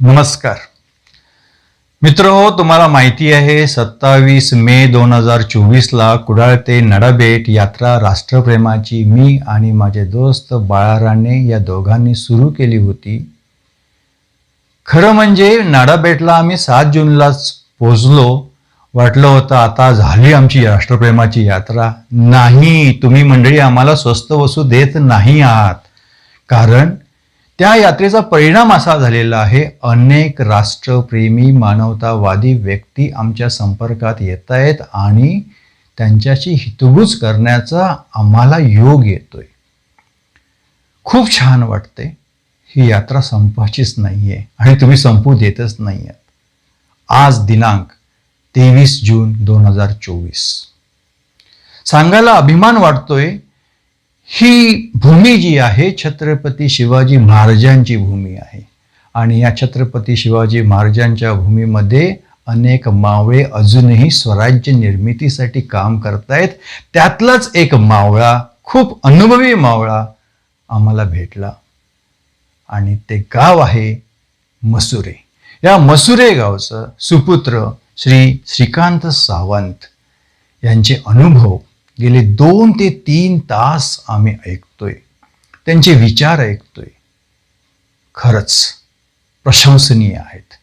नमस्कार. मित्र हो तुम्हाला माहिती आहे सत्तावीस मे दोन हजार चोवीसला कुडाळ ते नडाबेट यात्रा राष्ट्रप्रेमाची मी आणि माझे दोस्त बाळाराणे या दोघांनी सुरू केली होती. खरं म्हणजे नाडाबेटला आम्ही सात जूनलाच पोचलो वाटलं होतं आता झाली आमची राष्ट्रप्रेमाची यात्रा. नाही तुम्ही मंडळी आम्हाला स्वस्त वस्तू देत नाही आहात. कारण त्या यात्रेचा परिणाम असा झालेला आहे अनेक राष्ट्रप्रेमी मानवतावादी व्यक्ती आमच्या संपर्कात येत आहेत आणि त्यांच्याशी हितगुज करण्याचा आम्हाला योग येतोय. खूप छान वाटते ही यात्रा संपायचीच नाही आहे आणि तुम्ही संपू देतच नाही आहात आज दिनांक तेवीस जून दोन हजार चोवीस. सांगायला अभिमान वाटतोय ही भूमी जी आहे छत्रपती शिवाजी महाराजांची भूमी आहे. आणि या छत्रपती शिवाजी महाराजांच्या भूमीमध्ये अनेक मावळे अजूनही स्वराज्य निर्मितीसाठी काम करतायत. त्यातलाच एक मावळा खूप अनुभवी मावळा आम्हाला भेटला. आणि ते गाव आहे मसुरे. या मसुरे गावचं सुपुत्र श्री श्रीकांत सावंत यांचे अनुभव गेले दोन ते तीन तास आम्ही ऐकतोय. त्यांचे विचार ऐकतोय. खरंच प्रशंसनीय आहेत.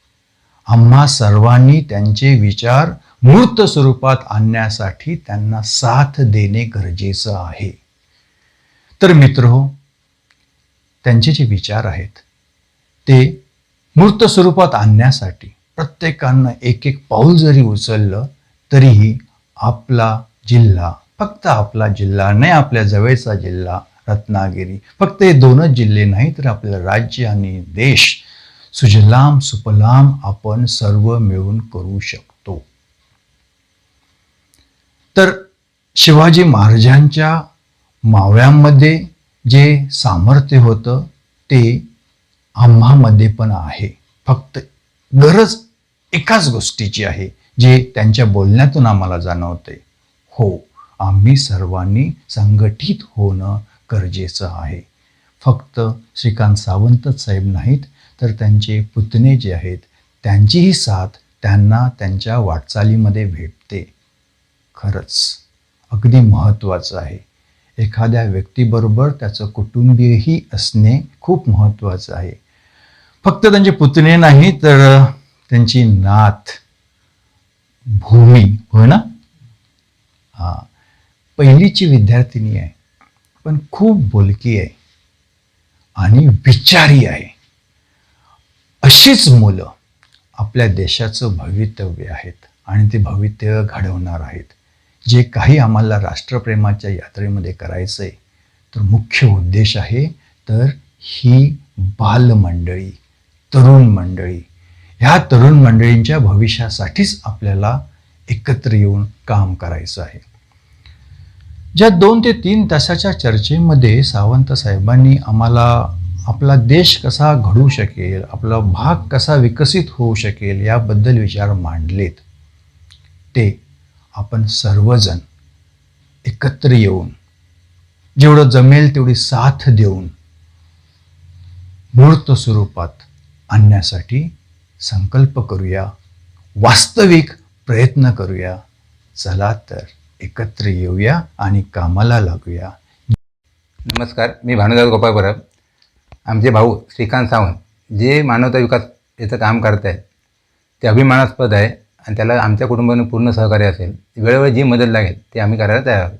आम्हा सर्वांनी त्यांचे विचार मूर्त स्वरूपात आणण्यासाठी त्यांना साथ देणे गरजेचं आहे. तर मित्र हो, त्यांचे जे विचार आहेत ते मूर्त स्वरूपात आणण्यासाठी प्रत्येकानं एक एक पाऊल जरी उचललं तरीही आपला जिल्हा फक्त आपला जिल्हा नाही आपल्या जवळचा जिल्हा रत्नागिरी. फक्त हे दोनच जिल्हे नाही तर आपलं राज्य आणि देश सुजलाम सुपलाम आपण सर्व मिळून करू शकतो. तर शिवाजी महाराजांच्या मावळ्यांमध्ये जे सामर्थ्य होतं ते आम्हामध्ये पण आहे. फक्त गरज एकाच गोष्टीची आहे जे त्यांच्या बोलण्यातून आम्हाला जाणवते. हो आम्ही सर्वांनी संघटित होणं गरजेचं आहे. फक्त श्रीकांत सावंतच साहेब नाहीत तर त्यांचे पुतणे जे आहेत त्यांचीही साथ त्यांना त्यांच्या वाटचालीमध्ये भेटते. खरंच अगदी महत्त्वाचं आहे. एखाद्या व्यक्तीबरोबर त्याचं कुटुंबीयही असणे खूप महत्त्वाचं आहे. फक्त त्यांचे पुतणे नाही तर त्यांची नात भूमी होय ना? हां. पहिलीची विद्यार्थिनी आहे पण खूप बोलकी आहे आणि विचारी आहे. अशीच मुलं आपल्या देशाचं भवितव्य आहेत आणि ते भवितव्य घडवणार आहेत. जे काही आम्हाला राष्ट्रप्रेमाच्या यात्रेमध्ये करायचं आहे तर मुख्य उद्देश आहे तर ही बालमंडळी तरुण मंडळी. ह्या तरुण मंडळींच्या भविष्यासाठीच आपल्याला एकत्र येऊन काम करायचं आहे. ज्या दोन ते तीन तासाच्या चर्चेमध्ये सावंत साहेबांनी आम्हाला आपला देश कसा घडू शकेल आपला भाग कसा विकसित होऊ शकेल याबद्दल विचार मांडलेत. ते आपण सर्वजण एकत्र येऊन जेवढं जमेल तेवढी साथ देऊन मूर्त स्वरूपात आणण्यासाठी संकल्प करूया वास्तविक प्रयत्न करूया. चला तर. एकत्र येऊया आणि कामाला लागूया. नमस्कार मी भानुदास गोपाळ परब आमचे भाऊ श्रीकांत सावंत जे मानवता विकास याचं काम करत आहेत ते अभिमानास्पद आहे आणि त्याला आमच्या कुटुंबाने पूर्ण सहकार्य असेल. वेळोवेळी जी मदत लागेल ती आम्ही करायला तयार आहोत.